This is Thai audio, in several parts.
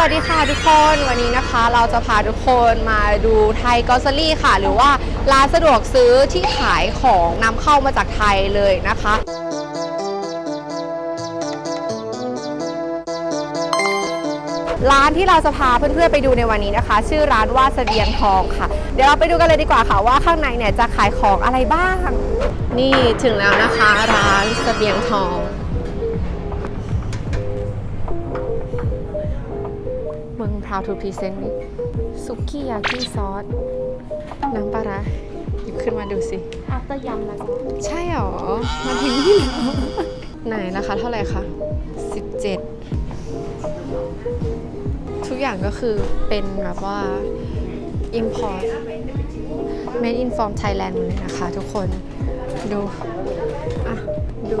สวัสดีค่ะทุกคนวันนี้นะคะเราจะพาทุกคนมาดูไทยกอสลี่ค่ะ หรือว่าร้านสะดวกซื้อที่ขายของนำเข้ามาจากไทยเลยนะคะร้านที่เราจะพาเพื่อนๆไปดูในวันนี้นะคะ ชื่อร้านว่าเสบียงทองค่ะ เดี๋ยวเราไปดูกันเลยดีกว่าค่ะว่าข้างในเนี่ยจะขายของอะไรบ้าง นี่ถึงแล้วนะคะ ร้านเสบียงทอง proud to present นี่ซุกี้ยากิซอสน้ำปลาร้าหยิบขึ้นมาดูสิอัพเตอร์ยำนะจ๊ะใช่หรอ มาถึงนี่แล้วไหนราคาเท่าไหร่คะ17 ทุกอย่างก็คือเป็นแบบว่า import made in from Thailand เลยนะคะทุกคนดูอะดู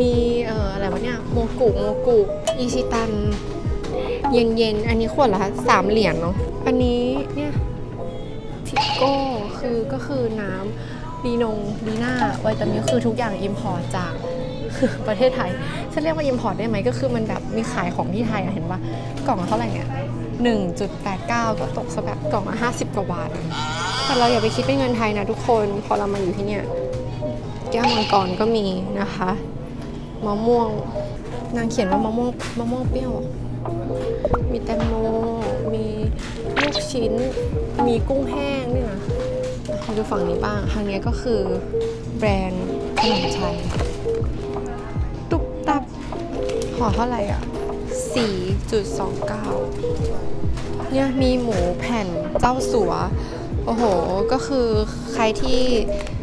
มีเอ่ออะไรวะเนี่ยโมกุโมกุอิชิตัน เย็นเย็นๆ อันนี้ขวดละสามเหรียญเนาะ อันนี้เนี่ยทิโก้คือก็คือน้ำดีนงดีน่าไวตามิลคือทุกอย่างอิมพอร์ตจากประเทศไทยฉันเรียกว่าอิมพอร์ตได้ไหมก็คือมันแบบมีขายของที่ไทยอะเห็นปะกล่องเท่าไหร่เนี่ย1.89 ก็ตกสักแบบกล่องละ50 กว่าบาท แต่เราอย่าไปคิดเป็นเงินไทยนะทุกคน พอเรามาอยู่ที่เนี่ยแก้วมังกรก็มีนะคะ มะม่วง นางเขียนว่ามะม่วงมะม่วงเปรี้ยว มีแตงโม มีลูกชิ้น มีกุ้งแห้งด้วยนะมาดูฝั่งนี้บ้าง ทางนี้ก็คือแบรนด์ขนมชัยตุ๊บตับห่อเท่าไหร่อะ 4.29 เนี่ยมีหมูแผ่นเจ้าสัว โอ้โห ก็คือใครที่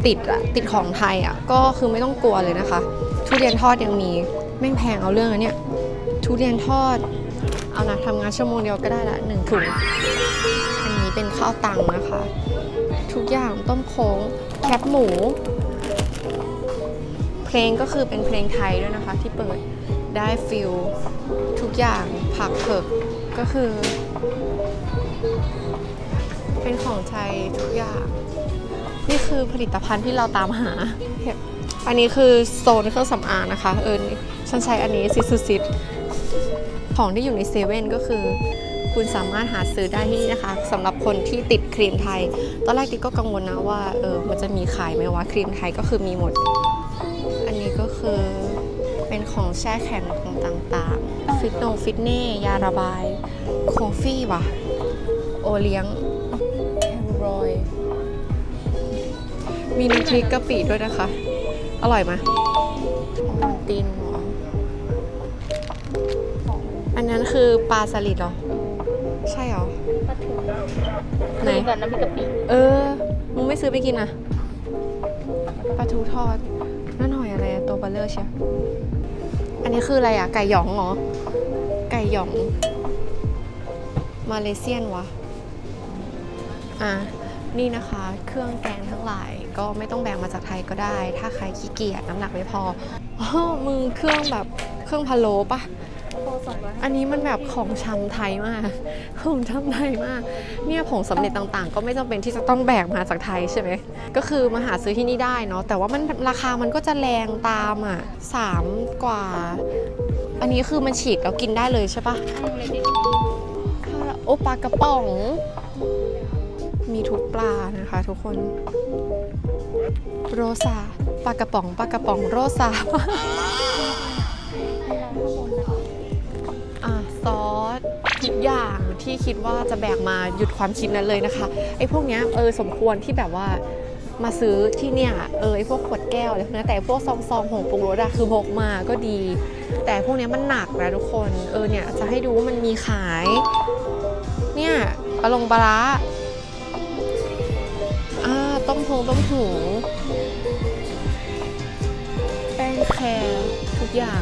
ติดอะติดของไทยอะก็คือไม่ต้องกลัวเลยนะคะ ทุเรียนทอดยังมี แม่งแพงเอาเรื่องนะเนี่ย ทุเรียนทอด เอานะทำงานชั่วโมงเดียวก็ได้ละหนึ่งถุง อันนี้เป็นข้าวตังนะคะ ทุกอย่างต้มโค้งแคบหมู เพลงก็คือเป็นเพลงไทยด้วยนะคะ ที่เปิดได้ฟิลทุกอย่างผักเผือกก็คือ เป็นของไทยทุกอย่าง นี่คือผลิตภัณฑ์ที่เราตามหา อันนี้คือโซนเครื่องสำอางนะคะ เออฉันใช้อันนี้ซิสุซิต ของที่อยู่ในเซเว่นก็คือ คุณสามารถหาซื้อได้ที่นี่นะคะสำหรับคนที่ติดครีมไทย ตอนแรกติ๊กก็กังวลนะว่าเออมันจะมีขายไหมว่าครีมไทยก็คือมีหมด อันนี้ก็คือเป็นของแช่แข็งของต่างๆ ฟิตโนฟิตเน่ยาระบาย โคฟี่ว่ะ โอเลี้ยงแคมรอย มีน้ำพริกกะปิด้วยนะคะ อร่อยไหมโอวัลตินห ออันนั้นคือปลาสลิดเหรอ ใช่เหรอ ปลาทูไหนกับน้ำพริกกะปิเออ มึงไม่ซื้อไปกินอะปลาทูทอดนั่นหอยอะไรอะตัวเบลเลอร์เชียวอันนี้คืออะไรอะไก่หยองเหรอ ไก่หยอง มาเลเซียนวะ อะ นี่นะคะ เครื่องแกงทั้งหลาย ก็ไม่ต้องแบ่งมาจากไทยก็ได้ ถ้าใครขี้เกียจน้ำหนักไม่พออ๋อมึงเครื่องแบบเครื่องพะโล้ปะโคส อันนี้มันแบบของชำไทยมากของชำไทยมาก เนี่ยผงสำเร็จต่างๆ ก็ไม่จำเป็นที่จะต้องแบกมาจากไทยใช่ไหมก็คือมาหาซื้อที่นี่ได้เนาะแต่ว่ามันราคามันก็จะแรงตามอะสามกว่า อันนี้คือมันฉีกแล้วกินได้เลยใช่ปะโอปลากระป๋อง มีทุกปลานะคะ ทุกคน โรซาปลากระป๋องปลากระป๋องโรซา ซอสทุกอย่างที่คิดว่าจะแบกมาหยุดความคิดนั้นเลยนะคะไอ้พวกเนี้ยเออสมควรที่แบบว่ามาซื้อที่เนี่ยเออไอ้พวกขวดแก้วอะไรพวกนี้แต่พวกซองซองผงปรุงรสอะคือพกมาก็ดี แต่พวกเนี้ยมันหนักนะทุกคนเออเนี่ยจะให้ดูว่ามันมีขาย เนี่ยปลาลงปลาร้าอ่าต้มพงต้มหูแป้งแคร์ทุกอย่าง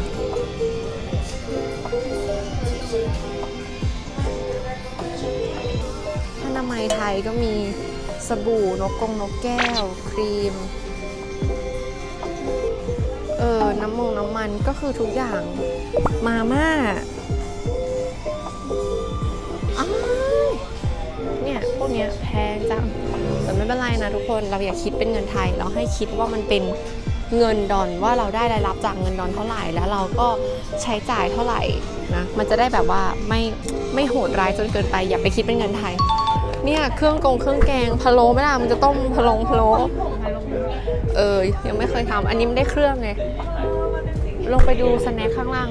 อนไทยก็มีสบู่นกกงนกแก้ว ครีม เออน้ำมงน้ำมันก็คือทุกอย่างมาม่าเนี่ยพวกเนี้ยแพงจังแต่ไม่เป็นไรนะทุกคนเราอย่าคิดเป็นเงินไทย เราให้คิดว่ามันเป็นเงินดอนว่าเราได้รายรับจากเงินดอนเท่าไหร่ แล้วเราก็ใช้จ่ายเท่าไหร่นะมันจะได้แบบว่าไม่ไม่โหดร้ายจนเกินไป อย่าไปคิดเป็นเงินไทย เนี่ยเครื่องกงเครื่องแกงพะโล้ไม่ล่ะมันจะต้มพะโลงพะโล้เออยังไม่เคยทำอันนี้ไม่ได้เครื่องไงลงไปดูสแน็คข้างล่าง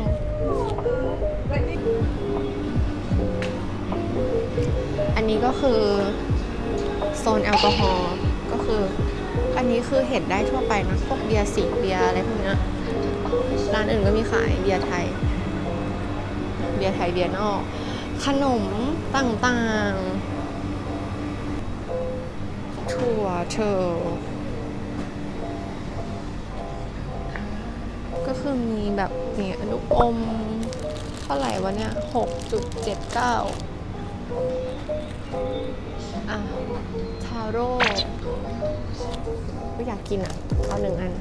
อันนี้ก็คือโซนแอลกอฮอล์ก็คือ อันนี้คือเห็นได้ทั่วไปนะพวกเบียร์สีเบียร์อะไรพวกเนี้ยร้านอื่นก็มีขายเบียร์ไทย เบียร์ไทยเบียร์นอก ขนมต่างๆ ถั่วเชอก็คือมีแบบมีอนุอม เท่าไหร่วะเนี่ยหกจุดเจ็ดเก้าอะ ทาโร่ก็อยากกินอะ เอาหนึ่งอัน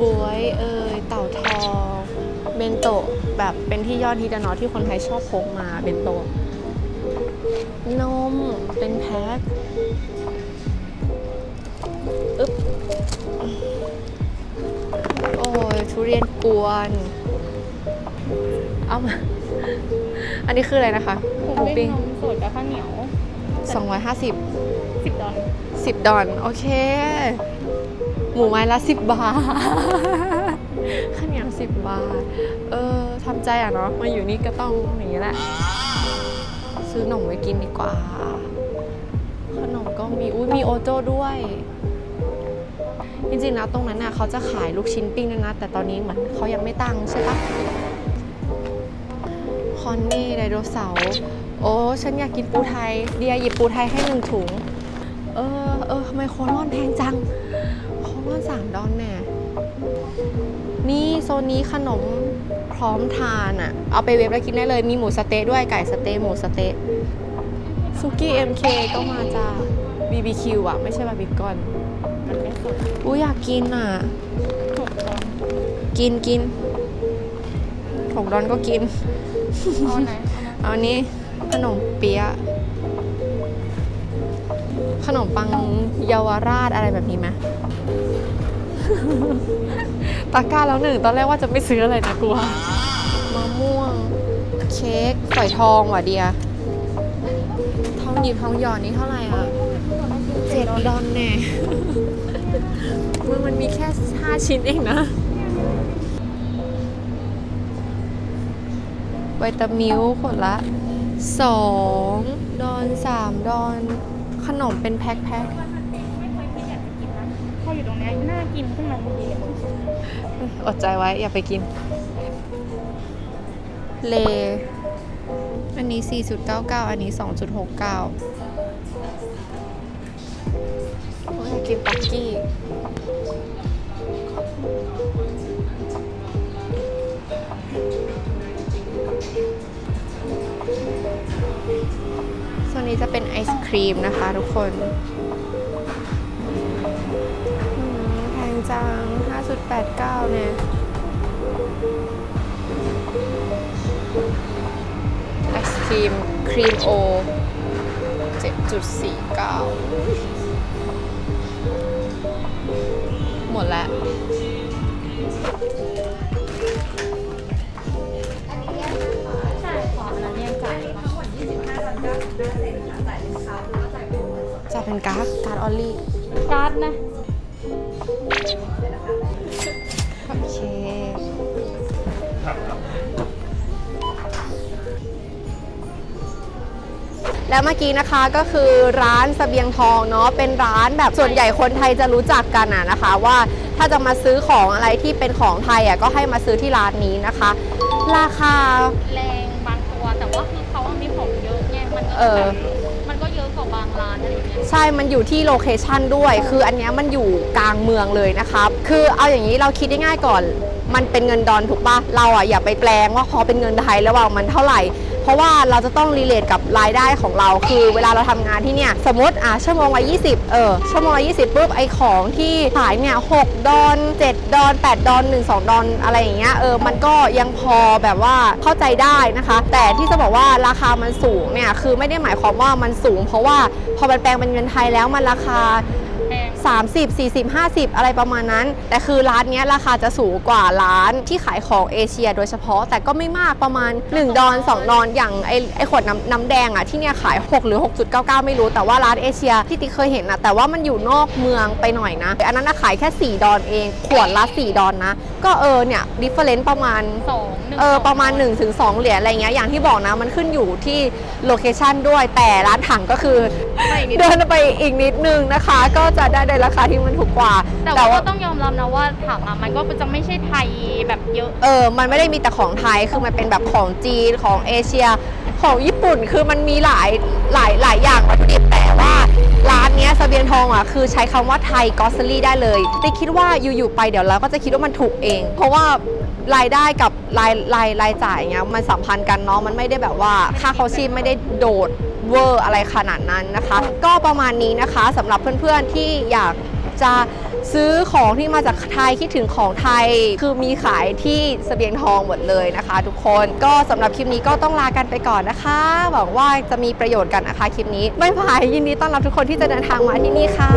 บวยเอ่ยเต่าทองเบนโตะแบบเป็นที่ยอดฮิตเนาะที่คนไทยชอบพกมาเบนโตะนมเป็นแพ็ค โอ้ยทุเรียนกวน เอามา อันนี้คืออะไรนะคะหมูเป็นปิ้งนมสดกับข้าวเหนียว250สิบดอล10 ดอนโอเค หมูไม้ละ 10 บาทข้าวเหนียว10 บาท เออทำใจอะเนาะมาอยู่นี่ก็ต้องอย่างนี้แหละ ซื้อขนมไว้กินดีกว่า ขนมก็มี อุ้ยมีโอโจ้ด้วย จริงๆนะตรงนั้นน่ะเขาจะขายลูกชิ้นปิ้งด้วยนะ แต่ตอนนี้เหมือนเขายังไม่ตั้งใช่ปะคอนนี่ไดโนเสาร์โอ้ฉันอยากกินปูไทย เดียหยิบปูไทยให้หนึ่งถุง เออเออทำไมโคลอนแพงจัง โคลอนสามดอนแน่นี่โซนนี้ขนมพร้อมทานอะ่ะ เอาไปเวฟแล้วกินได้เลย มีหมูสเต๊ะด้วยไก่สเต๊ะหมูสเต๊ะซุกี้ MK ก็มาจ้า BBQ อะ ไม่ใช่บาร์บีคอน มันไม่สดอุ้ยอยากกินอะหกดอลกินกินหกดอนก็กิน เอาไหนเอามาเอาอันนี้ขนมเปี๊ยะขนมปังเยาวราชอะไรแบบนี้ไหม ตะกร้าแล้วหนึ่งตอนแรกว่าจะไม่ซื้ออะไรนะกลัวมะม่วง เค้กฝอยทองว่ะเดียทองหยิบทองหยอดนี่เท่าไหร่อะ เจ็ดดอนแน่มันมันมีแค่ห้าชิ้นเองนะไวตามิลขวดละสองดอนสามดอน ขนมเป็นแพ็คแพ็คไม่เคยคิดอยากจะกินนะพออยู่ตรงเนี้ยน่ากินขึ้นมาทันทีเลยอดใจไว้ อย่าไปกิน เล อันนี้ 4.99 อันนี้ 2.69โอ้ยากกินป๊กกี้ส่วนนี้จะเป็นไอศครีมนะคะทุกคนแพงจัง 5.89 เนี่ยไอศครีม ครีมโอ 7.49 หมดแล้ว ใช่ขออันนั้นยังจ่ายมาจะเป็นการ์ดการ์ดออลลี่ การ์ดนะ โอเค แล้วเมื่อกี้นะคะก็คือร้านเสบียงทองเนาะเป็นร้านแบบส่วนใหญ่คนไทยจะรู้จักกันอะนะคะ ว่าถ้าจะมาซื้อของอะไรที่เป็นของไทยอะก็ให้มาซื้อที่ร้านนี้นะคะ ราคาแรงบางตัวแต่ว่าคือเขามีของเยอะไงมันก็เออ แบบมันก็เยอะกว่าบางร้านอะไรอย่างเงี้ยใช่ มันอยู่ที่โลเคชันด้วย คืออันเนี้ยมันอยู่กลางเมืองเลยนะครับ คือเอาอย่างนี้เราคิดได้ง่ายก่อน มันเป็นเงินดอนถูกปะเราอะอย่าไปแปลงว่าพอเป็นเงินไทยแล้วว่ามันเท่าไหร่ เพราะว่าเราจะต้องรีเลทกับรายได้ของเรา คือเวลาเราทำงานที่เนี่ยสมมติอะชั่วโมงละ20เออชั่วโมงละ20ปุ๊บไอของที่ขายเนี่ย6ดอน7ดอน8ดอน1 2ดอนอะไรอย่างเงี้ยเออมันก็ยังพอแบบว่าเข้าใจได้นะคะ แต่ที่จะบอกว่าราคามันสูงเนี่ยคือไม่ได้หมายความว่ามันสูง เพราะว่าพอมันแปลงเป็นเงินไทยแล้วมันราคา 30 40 50 อะไรประมาณนั้น แต่คือร้านเนี้ยราคาจะสูงกว่าร้านที่ขายของเอเชีย โดยเฉพาะแต่ก็ไม่มากประมาณ 1 ดอน 2 ดอน อย่างไอไอขวดน้ำน้ำแดงอะที่เนี่ยขาย 6 หรือ 6.99 ไม่รู้แต่ว่าร้านเอเชียที่ติ๊กเคยเห็นนะแต่ว่ามันอยู่นอกเมืองไปหน่อยนะ อันนั้นนะขายแค่ 4 ดอนเอง ขวดละ 4 ดอนนะ ก็เออเนี่ยดิเฟอเรนซ์ประมาณสองหนึ่งเออสงประมาณ 1-2 เหรียญอะไรเงี้ยอย่างที่บอกนะมันขึ้นอยู่ที่โลเคชันด้วยแต่ร้านถังก็คือไม่นิดเดินไปอีกนิดนึงนะคะ ก็จะได้ในราคาที่มันถูกกว่า แต่ว่าก็ต้องยอมรับนะว่าถังอะมันก็จะไม่ใช่ไทยแบบเยอะ เออ มันไม่ได้มีแต่ของไทย คือมันเป็นแบบของจีน ของเอเชีย ของญี่ปุ่น คือมันมีหลาย หลาย หลายอย่างวัตถุดิบแต่ว่าร้านเนี้ยเสบียงทองอะคือใช้คำว่าไทยกอสซลี่ได้เลยติ๊กคิดว่าอยู่ๆไปเดี๋ยวเราก็จะคิดว่ามันถูกเอง เพราะว่ารายได้กับรายรายรายจ่ายเงี้ยมันสัมพันธ์กันเนาะมันไม่ได้แบบว่าค่าเขาชีพไม่ได้โดด เวอร์อะไรขนาดนั้นนะคะ ก็ประมาณนี้นะคะสำหรับเพื่อนๆที่อยากจะซื้อของที่มาจากไทยคิดถึงของไทย คือมีขายที่สเสบียงทองหมดเลยนะคะ ทุกคนก็สำหรับคลิปนี้ก็ต้องลากันไปก่อนนะคะ หวังว่าจะมีประโยชน์กันนะคะคลิปนี้ไม่พายยินดีต้อนรับทุกคนที่จะเดินทางมาที่นี่ค่ะ